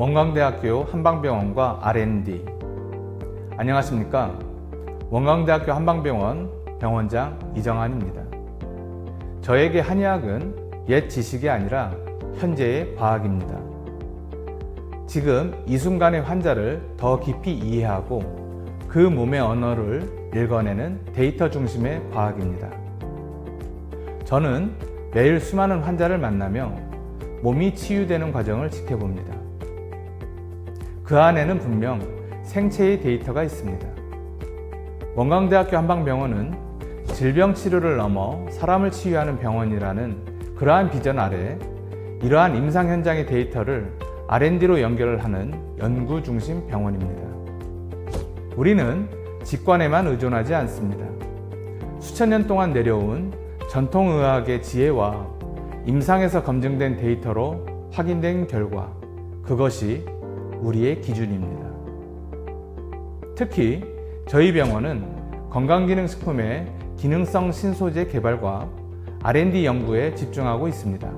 원광대학교 한방병원과 R&D. 안녕하십니까? 원광대학교 한방병원 병원장 이정환입니다. 저에게 한의학은 옛 지식이 아니라 현재의 과학입니다. 지금 이 순간의 환자를 더 깊이 이해하고 그 몸의 언어를 읽어내는 데이터 중심의 과학입니다. 저는 매일 수많은 환자를 만나며 몸이 치유되는 과정을 지켜봅니다. 그 안에는 분명 생체의 데이터가 있습니다. 원광대학교 한방병원은 질병 치료를 넘어 사람을 치유하는 병원이라는 그러한 비전 아래 이러한 임상 현장의 데이터를 R&D로 연결을 하는 연구 중심 병원입니다. 우리는 직관에만 의존하지 않습니다. 수천 년 동안 내려온 전통의학의 지혜와 임상에서 검증된 데이터로 확인된 결과 그것이 우리의 기준입니다. 특히 저희 병원은 건강기능식품의 기능성 신소재 개발과 R&D 연구에 집중하고 있습니다.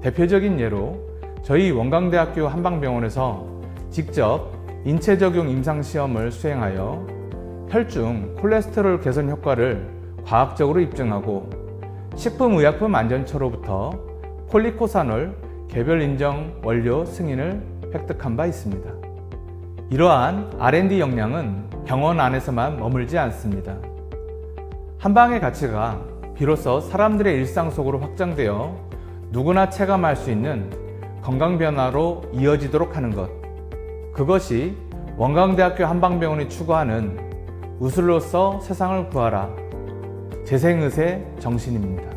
대표적인 예로 저희 원광대학교 한방병원에서 직접 인체 적용 임상 시험을 수행하여 혈중 콜레스테롤 개선 효과를 과학적으로 입증하고 식품의약품 안전처로부터 폴리코사놀 개별 인정 원료 승인을 획득한 바 있습니다. 이러한 R&D 역량은 병원 안에서만 머물지 않습니다. 한방의 가치가 비로소 사람들의 일상 속으로 확장되어 누구나 체감할 수 있는 건강 변화로 이어지도록 하는 것. 그것이 원광대학교 한방병원이 추구하는 의술로서 세상을 구하라. 재생의세 정신입니다.